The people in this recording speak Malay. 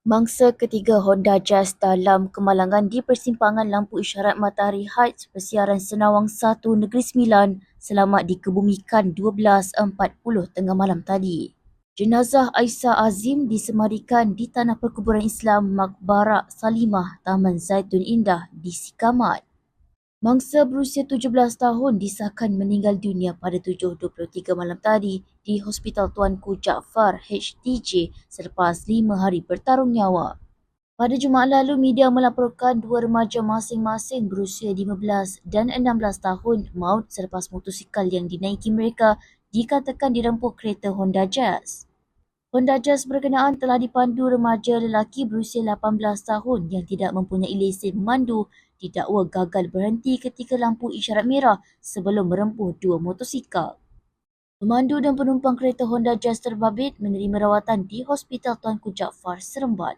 Mangsa ketiga Honda Jazz dalam kemalangan di persimpangan lampu isyarat Matahari Heights Persiaran Senawang 1 Negeri Sembilan selamat dikebumikan 12.40 tengah malam tadi. Jenazah Aisyah Azim disemarikan di Tanah Perkuburan Islam Makbarak Salimah Taman Zaitun Indah di Sikamat. Mangsa berusia 17 tahun disahkan meninggal dunia pada 7.23 malam tadi di Hospital Tuanku Jaafar HTJ selepas lima hari bertarung nyawa. Pada Jumaat lalu, media melaporkan dua remaja masing-masing berusia 15 dan 16 tahun maut selepas motosikal yang dinaiki mereka dikatakan dirempuk kereta Honda Jazz. Honda Jazz berkenaan telah dipandu remaja lelaki berusia 18 tahun yang tidak mempunyai lesen memandu didakwa gagal berhenti ketika lampu isyarat merah sebelum merempuh dua motosikal. Pemandu dan penumpang kereta Honda Jazz terbabit menerima rawatan di Hospital Tuanku Jaafar Seremban.